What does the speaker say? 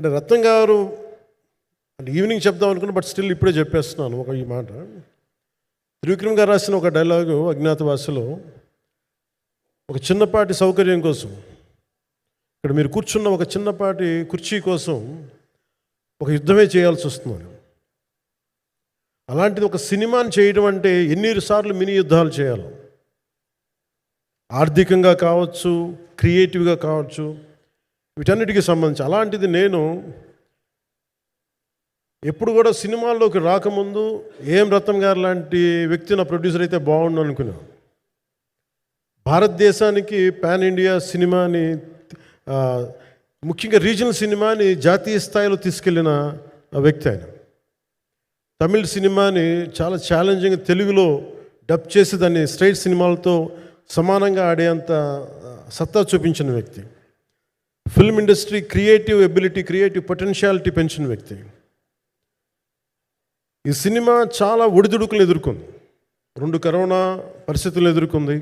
అంటే రత్నం గారు అంటే ఈవినింగ్ చెప్దాం అనుకున్నా బట్ స్టిల్ ఇప్పుడే చెప్పేస్తున్నాను ఒక ఈ మాట. త్రివిక్రమ్ గారు రాసిన ఒక డైలాగు అజ్ఞాతవాసులో ఒక చిన్నపాటి సౌకర్యం కోసం ఇక్కడ మీరు కూర్చున్న ఒక చిన్నపాటి కుర్చీ కోసం ఒక యుద్ధమే చేయాల్సి వస్తుంది. అలాంటిది ఒక సినిమాని చేయడం అంటే ఎన్నిసార్లు మినీ యుద్ధాలు చేయాలి. ఆర్థికంగా కావచ్చు క్రియేటివ్గా కావచ్చు వీటన్నిటికీ సంబంధించి అలాంటిది నేను ఎప్పుడు కూడా సినిమాల్లోకి రాకముందు ఏం రత్నం గారు లాంటి వ్యక్తి నా ప్రొడ్యూసర్ అయితే బాగుండు అనుకున్నాను భారతదేశానికి పాన్ ఇండియా సినిమాని ముఖ్యంగా రీజనల్ సినిమాని జాతీయ స్థాయిలో తీసుకెళ్ళిన వ్యక్తి ఆయన. తమిళ సినిమాని చాలా ఛాలెంజింగ్ తెలుగులో డబ్ చేసి దాన్ని స్ట్రైట్ సినిమాలతో సమానంగా ఆడేంత సత్తా చూపించిన వ్యక్తి. Film industry creative ability creative potentiality పెంచిన వ్యక్తి. ఈ సినిమా చాలా ఒడిదుడుకులు ఎదుర్కొంది. రెండు కరోనా పరిస్థితులు ఎదుర్కొంది.